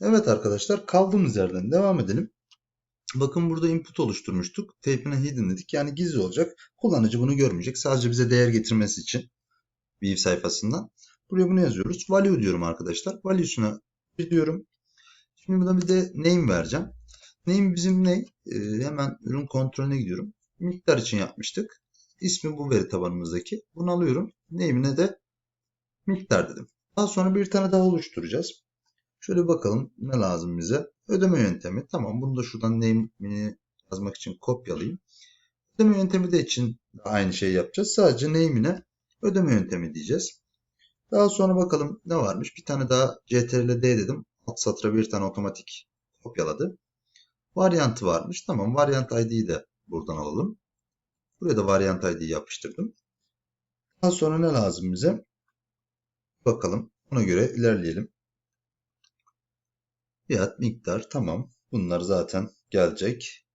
Evet arkadaşlar kaldığımız yerden devam edelim. Bakın burada input oluşturmuştuk. Tape'ine hidden dedik. Yani gizli olacak. Kullanıcı bunu görmeyecek. Sadece bize değer getirmesi için View sayfasından. Buraya bunu yazıyoruz. Value diyorum arkadaşlar. Value'suna diyorum. Şimdi buna bir de name vereceğim. Name bizim ne? Ee, hemen ürün kontrolüne gidiyorum. Miktar için yapmıştık. İsmi bu veri tabanımızdaki. Bunu alıyorum. Name'ine de miktar dedim. Daha sonra bir tane daha oluşturacağız. Şöyle bakalım ne lazım bize. Ödeme yöntemi. Tamam bunu da şuradan name'ini yazmak için kopyalayayım. Ödeme yöntemi de için de aynı şeyi yapacağız. Sadece name'ine ödeme yöntemi diyeceğiz. Daha sonra bakalım ne varmış. Bir tane daha ctrl D dedim. Alt satıra bir tane otomatik kopyaladı. Varyantı varmış. Tamam varyant ID'yi de buradan alalım. Buraya da varyant ID'yi yapıştırdım. Daha sonra ne lazım bize? Bakalım. Ona göre ilerleyelim. Fiyat, miktar tamam. Bunlar zaten gelecek.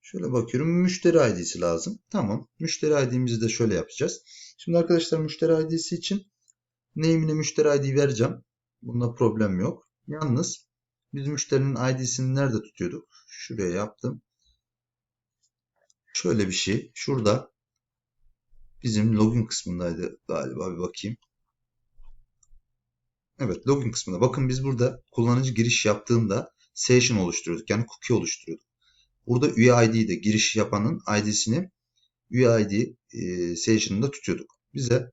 Şöyle bakıyorum. Müşteri ID'si lazım. Tamam. Müşteri ID'mizi de şöyle yapacağız. Şimdi arkadaşlar müşteri ID'si için name'ine müşteri ID vereceğim. Bunda problem yok. Yalnız biz müşterinin ID'sini nerede tutuyorduk? Şuraya yaptım. Şöyle bir şey. Şurada bizim login kısmındaydı galiba bir bakayım. Evet login kısmında. Bakın biz burada kullanıcı giriş yaptığında session oluşturuyorduk. Yani cookie oluşturuyorduk. Burada üye ID'yi de giriş yapanın ID'sini üye ID e, session'ında tutuyorduk. Bize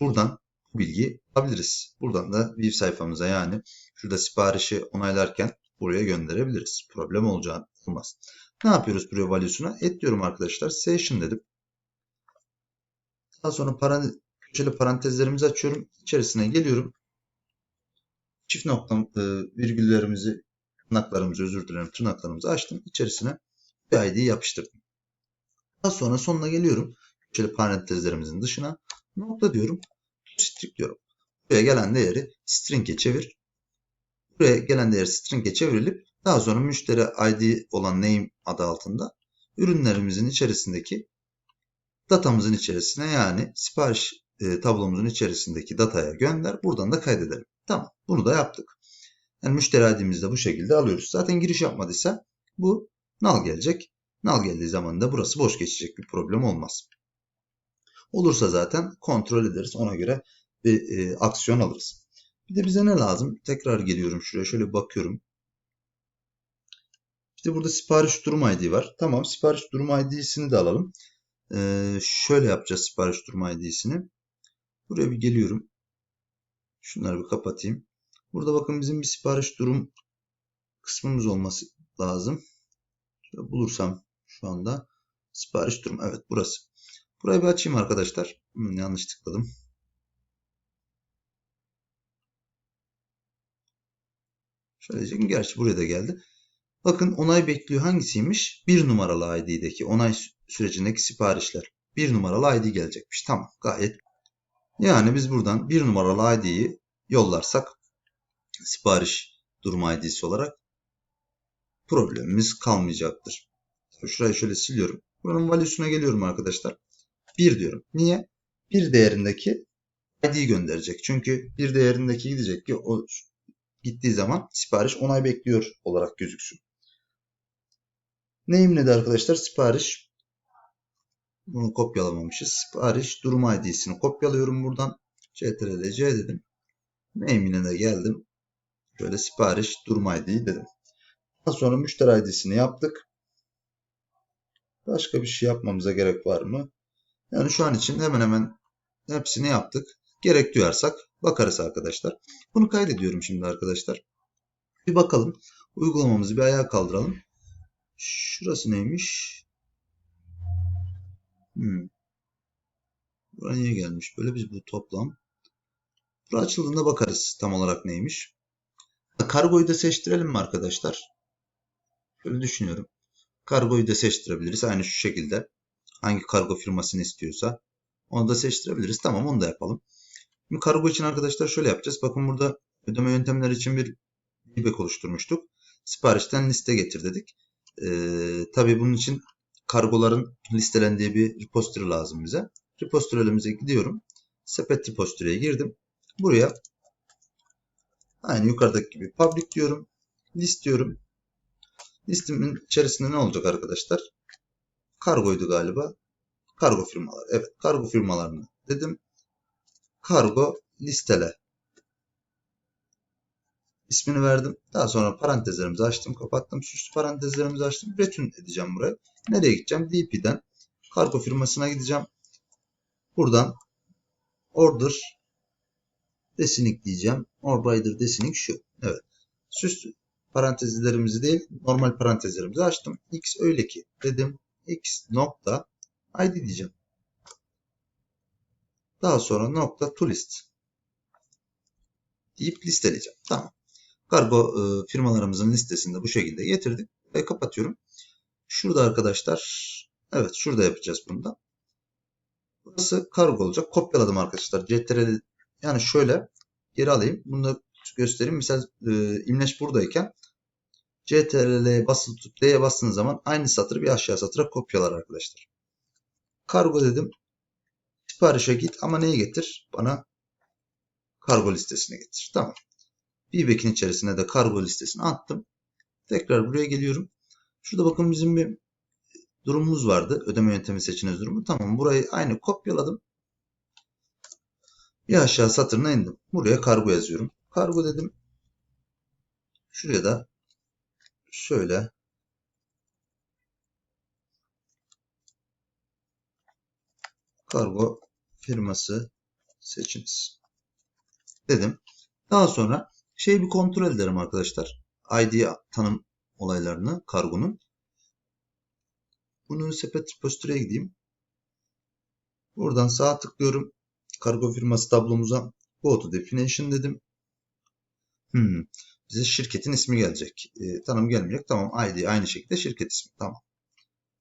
buradan bu bilgiyi alabiliriz. Buradan da web sayfamıza yani şurada siparişi onaylarken buraya gönderebiliriz. Problem olacağı olmaz. Ne yapıyoruz buraya value'suna? Et diyorum arkadaşlar. Session dedim. Daha sonra parantez, köşeli parantezlerimizi açıyorum. İçerisine geliyorum. Çift nokta e, virgüllerimizi, tırnaklarımızı özür dilerim tırnaklarımızı açtım. İçerisine bir ID'yi yapıştırdım. Daha sonra sonuna geliyorum. Köşeli parantezlerimizin dışına nokta diyorum. String diyorum. Buraya gelen değeri string'e çevir. Buraya gelen değer string'e çevrilip daha sonra müşteri ID olan name adı altında ürünlerimizin içerisindeki datamızın içerisine yani sipariş e, tablomuzun içerisindeki dataya gönder. Buradan da kaydedelim. Tamam. Bunu da yaptık. Yani müşteri ID'mizi de bu şekilde alıyoruz. Zaten giriş yapmadıysa bu null gelecek. Null geldiği zaman da burası boş geçecek. Bir problem olmaz. Olursa zaten kontrol ederiz. Ona göre bir e, aksiyon alırız. Bir de bize ne lazım? Tekrar geliyorum şuraya. Şöyle bakıyorum. İşte burada sipariş durum ID var. Tamam sipariş durum ID'sini de alalım. Ee, şöyle yapacağız sipariş durum ID'sini. Buraya bir geliyorum. Şunları bir kapatayım. Burada bakın bizim bir sipariş durum kısmımız olması lazım. Şöyle bulursam şu anda sipariş durum. Evet burası. Burayı bir açayım arkadaşlar. Hmm, yanlış tıkladım. Şöyle çekin. Gerçi buraya da geldi. Bakın onay bekliyor hangisiymiş? Bir numaralı ID'deki onay sürecindeki siparişler. Bir numaralı ID gelecekmiş. Tamam gayet. Yani biz buradan bir numaralı ID'yi yollarsak sipariş durum ID'si olarak problemimiz kalmayacaktır. Şurayı şöyle siliyorum. Buranın value'suna geliyorum arkadaşlar. 1 diyorum. Niye? Bir değerindeki ID'yi gönderecek. Çünkü bir değerindeki gidecek ki o gittiği zaman sipariş onay bekliyor olarak gözüksün. Neyim ne de arkadaşlar? Sipariş. Bunu kopyalamamışız. Sipariş durum ID'sini kopyalıyorum buradan. CTRL C dedim. Name'ine de geldim. Şöyle sipariş durum ID'yi dedim. Daha sonra müşteri ID'sini yaptık. Başka bir şey yapmamıza gerek var mı? Yani şu an için hemen hemen hepsini yaptık. Gerek duyarsak bakarız arkadaşlar. Bunu kaydediyorum şimdi arkadaşlar. Bir bakalım. Uygulamamızı bir ayağa kaldıralım. Şurası neymiş? Hmm. Buraya niye gelmiş? Böyle biz bu toplam. Bura açıldığında bakarız tam olarak neymiş. Kargoyu da seçtirelim mi arkadaşlar? Şöyle düşünüyorum. Kargoyu da seçtirebiliriz. Aynı şu şekilde. Hangi kargo firmasını istiyorsa. Onu da seçtirebiliriz. Tamam onu da yapalım. Şimdi kargo için arkadaşlar şöyle yapacağız. Bakın burada ödeme yöntemleri için bir feedback oluşturmuştuk. Siparişten liste getir dedik. Ee, tabii bunun için kargoların listelendiği bir repository lazım bize. Repository'imize gidiyorum. Sepet repository'e girdim. Buraya Aynı yukarıdaki gibi public diyorum. List diyorum. Listimin içerisinde ne olacak arkadaşlar? Kargoydu galiba. Kargo firmaları. Evet kargo firmalarını dedim. Kargo listele. İsmini verdim. Daha sonra parantezlerimizi açtım. Kapattım. Süslü parantezlerimizi açtım. Return edeceğim buraya. Nereye gideceğim? DP'den kargo firmasına gideceğim. Buradan order desinik diyeceğim. Order desinik şu. Evet. Süslü parantezlerimizi değil normal parantezlerimizi açtım. X öyle ki dedim. X nokta ID diyeceğim. Daha sonra nokta to list deyip listeleyeceğim. Tamam. Kargo e, firmalarımızın listesinde bu şekilde getirdik ve kapatıyorum. Şurada arkadaşlar evet şurada yapacağız bunda. Burası kargo olacak. Kopyaladım arkadaşlar. CTRL yani şöyle geri alayım. Bunu da göstereyim. Mesela e, imleç buradayken CTRL'ye basılı tutup D'ye bastığınız zaman aynı satırı bir aşağı satıra kopyalar arkadaşlar. Kargo dedim. Siparişe git ama neyi getir? Bana kargo listesine getir. Tamam. BBack'in içerisine de kargo listesini attım. Tekrar buraya geliyorum. Şurada bakın bizim bir durumumuz vardı. Ödeme yöntemi seçiniz durumu. Tamam burayı aynı kopyaladım. Bir aşağı satırına indim. Buraya kargo yazıyorum. Kargo dedim. Şuraya da şöyle kargo firması seçiniz. Dedim. Daha sonra şey bir kontrol ederim arkadaşlar. ID tanım olaylarını kargonun. Bunu sepet repository'e gideyim. Buradan sağ tıklıyorum. Kargo firması tablomuza go to definition dedim. Hmm. Bize şirketin ismi gelecek. E, tanım gelmeyecek. Tamam ID aynı şekilde şirket ismi. Tamam.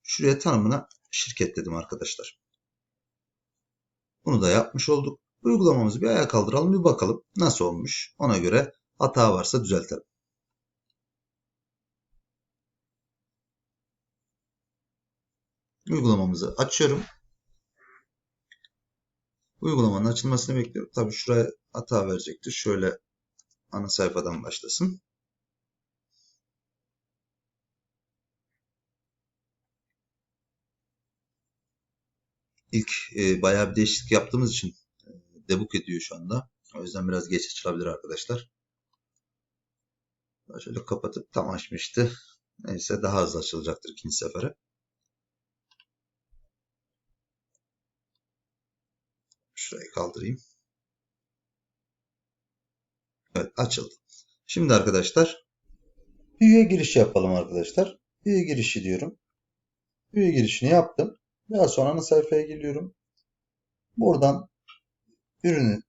Şuraya tanımına şirket dedim arkadaşlar. Bunu da yapmış olduk. Uygulamamızı bir ayağa kaldıralım bir bakalım nasıl olmuş. Ona göre hata varsa düzeltelim. Uygulamamızı açıyorum. Uygulamanın açılmasını bekliyorum. Tabii şuraya hata verecektir. Şöyle ana sayfadan başlasın. İlk e, bayağı bir değişiklik yaptığımız için e, debug ediyor şu anda. O yüzden biraz geç açılabilir arkadaşlar. Şöyle kapatıp tam açmıştı. Neyse daha hızlı açılacaktır ikinci sefere. Şurayı kaldırayım. Evet açıldı. Şimdi arkadaşlar üye girişi yapalım arkadaşlar. Üye girişi diyorum. Üye girişini yaptım. Daha sonra ana sayfaya geliyorum. Buradan ürünü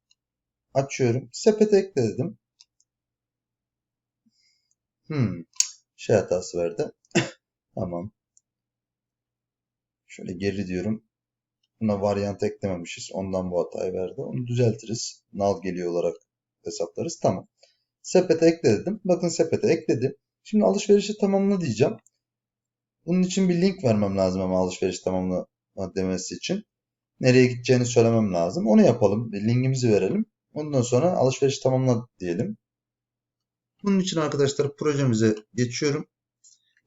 açıyorum. Sepete ekle dedim. Hmm, şey hatası verdi. tamam. Şöyle geri diyorum. Buna varyant eklememişiz. Ondan bu hatayı verdi. Onu düzeltiriz. Nal geliyor olarak hesaplarız. Tamam. Sepete ekle dedim. Bakın sepete ekledim. Şimdi alışverişi tamamla diyeceğim. Bunun için bir link vermem lazım ama alışveriş tamamla demesi için. Nereye gideceğini söylemem lazım. Onu yapalım. Linkimizi verelim. Ondan sonra alışveriş tamamla diyelim. Bunun için arkadaşlar projemize geçiyorum.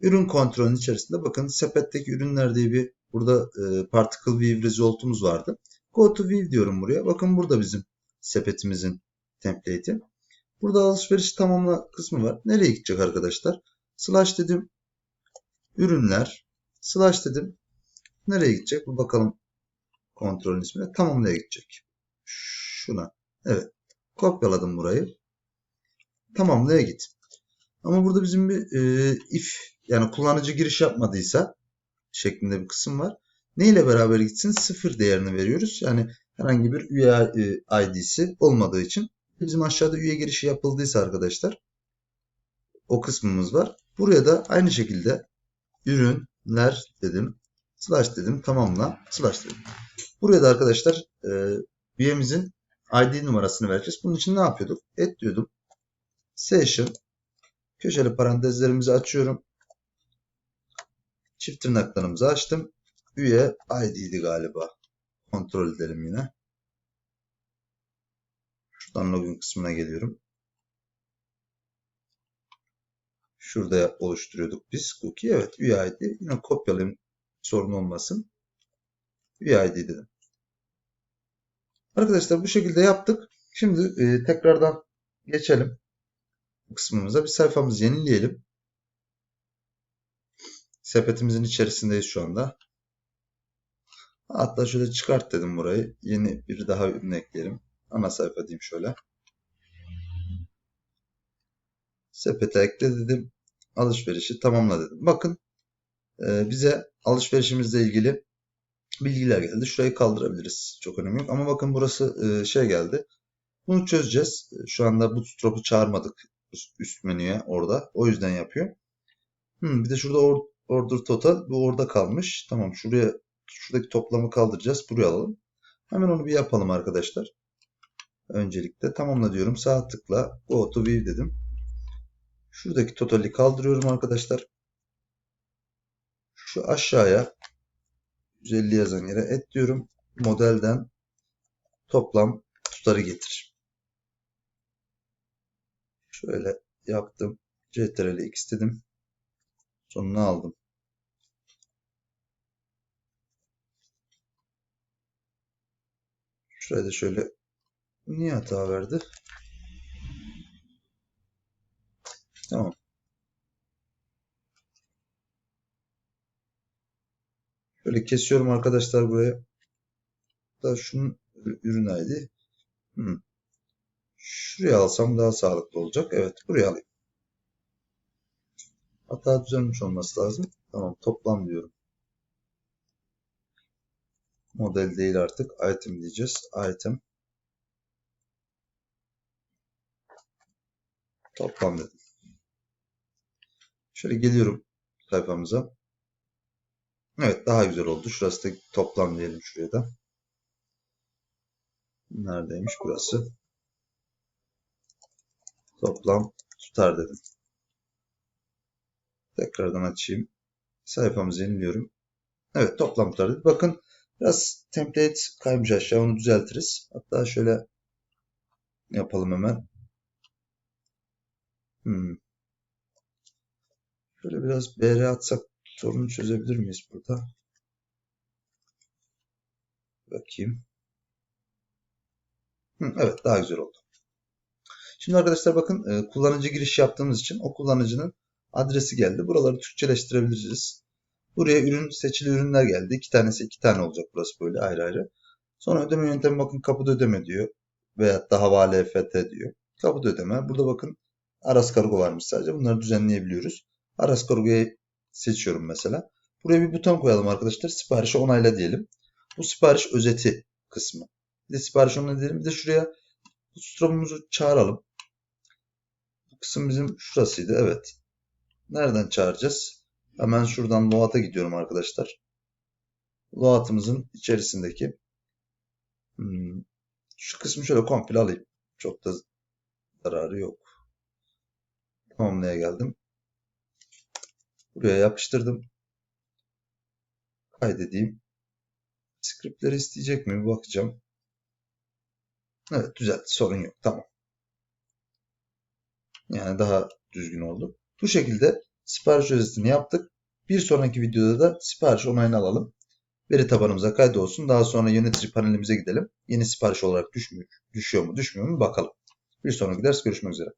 Ürün kontrolünün içerisinde bakın sepetteki ürünler diye bir burada e, particle view result'umuz vardı. Go to view diyorum buraya. Bakın burada bizim sepetimizin template'i. Burada alışveriş tamamla kısmı var. Nereye gidecek arkadaşlar? Slash dedim. Ürünler. Slash dedim. Nereye gidecek? Bir bakalım kontrolün ismine. Tamamlaya gidecek. Şuna. Evet. Kopyaladım burayı. Tamamlaya git. Ama burada bizim bir e, if yani kullanıcı giriş yapmadıysa şeklinde bir kısım var. Ne ile beraber gitsin? Sıfır değerini veriyoruz. Yani herhangi bir üye ID'si olmadığı için bizim aşağıda üye girişi yapıldıysa arkadaşlar o kısmımız var. Buraya da aynı şekilde ürünler dedim. Slash dedim. Tamamla. Slash dedim. Buraya da arkadaşlar e, üyemizin ID numarasını vereceğiz. Bunun için ne yapıyorduk? Et diyordum. Session köşeli parantezlerimizi açıyorum. Çift tırnaklarımızı açtım. Üye ID'di galiba. Kontrol edelim yine. Şuradan login kısmına geliyorum. Şurada oluşturuyorduk biz cookie. Evet UID. Yine kopyalayayım sorun olmasın. UID dedim. Arkadaşlar bu şekilde yaptık. Şimdi e, tekrardan geçelim kısmımıza. Bir sayfamızı yenileyelim. Sepetimizin içerisindeyiz şu anda. Hatta şöyle çıkart dedim burayı. Yeni bir daha ürün ekleyelim. Ana sayfa diyeyim şöyle. Sepete ekle dedim. Alışverişi tamamla dedim. Bakın e, bize alışverişimizle ilgili bilgiler geldi. Şurayı kaldırabiliriz. Çok önemli yok. Ama bakın burası e, şey geldi. Bunu çözeceğiz. E, Şu anda bootstrap'ı çağırmadık üst, menüye orada. O yüzden yapıyor. Hmm, bir de şurada or, order total. Bu orada kalmış. Tamam şuraya şuradaki toplamı kaldıracağız. Buraya alalım. Hemen onu bir yapalım arkadaşlar. Öncelikle tamamla diyorum. Sağ tıkla go to view dedim. Şuradaki totali kaldırıyorum arkadaşlar. Şu aşağıya 150 yazan yere et diyorum. Modelden toplam tutarı getir. Şöyle yaptım. Ctrl X dedim. Sonunu aldım. Şuraya da şöyle niye hata verdi? Tamam. Şöyle kesiyorum arkadaşlar buraya. Da şunun ürün ID. Hmm. Şuraya alsam daha sağlıklı olacak. Evet buraya alayım. Hata düzelmiş olması lazım. Tamam toplam diyorum. Model değil artık. Item diyeceğiz. Item. Toplam dedim. Şöyle geliyorum sayfamıza. Evet daha güzel oldu. Şurası da toplam diyelim şuraya da. Neredeymiş burası? Toplam tutar dedim. Tekrardan açayım. Sayfamızı yeniliyorum. Evet toplam tutar dedim. Bakın biraz template kaymış aşağı onu düzeltiriz. Hatta şöyle yapalım hemen. Hmm. Şöyle biraz BR atsak sorunu çözebilir miyiz burada? Bakayım. Hı, evet daha güzel oldu. Şimdi arkadaşlar bakın e, kullanıcı giriş yaptığımız için o kullanıcının adresi geldi. Buraları Türkçeleştirebiliriz. Buraya ürün seçili ürünler geldi. İki tanesi iki tane olacak burası böyle ayrı ayrı. Sonra ödeme yöntemi bakın kapıda ödeme diyor. Veyahut da havale EFT diyor. Kapıda ödeme. Burada bakın Aras kargo varmış sadece. Bunları düzenleyebiliyoruz. Aras kargoyu seçiyorum mesela. Buraya bir buton koyalım arkadaşlar. Siparişi onayla diyelim. Bu sipariş özeti kısmı. Bir de sipariş onayla diyelim. Bir de şuraya bootstrap'ımızı çağıralım. Bu kısım bizim şurasıydı. Evet. Nereden çağıracağız? Hemen şuradan load'a gidiyorum arkadaşlar. Load'ımızın içerisindeki hmm, şu kısmı şöyle komple alayım. Çok da zararı yok. Tamamlaya geldim. Buraya yapıştırdım. Kaydedeyim. Scriptleri isteyecek mi? Bakacağım. Evet düzeltti. Sorun yok. Tamam. Yani daha düzgün oldu. Bu şekilde sipariş özetini yaptık. Bir sonraki videoda da sipariş onayını alalım. Veri tabanımıza kaydolsun. Daha sonra yönetici panelimize gidelim. Yeni sipariş olarak düşmüyor, düşüyor mu düşmüyor mu bakalım. Bir sonraki ders görüşmek üzere.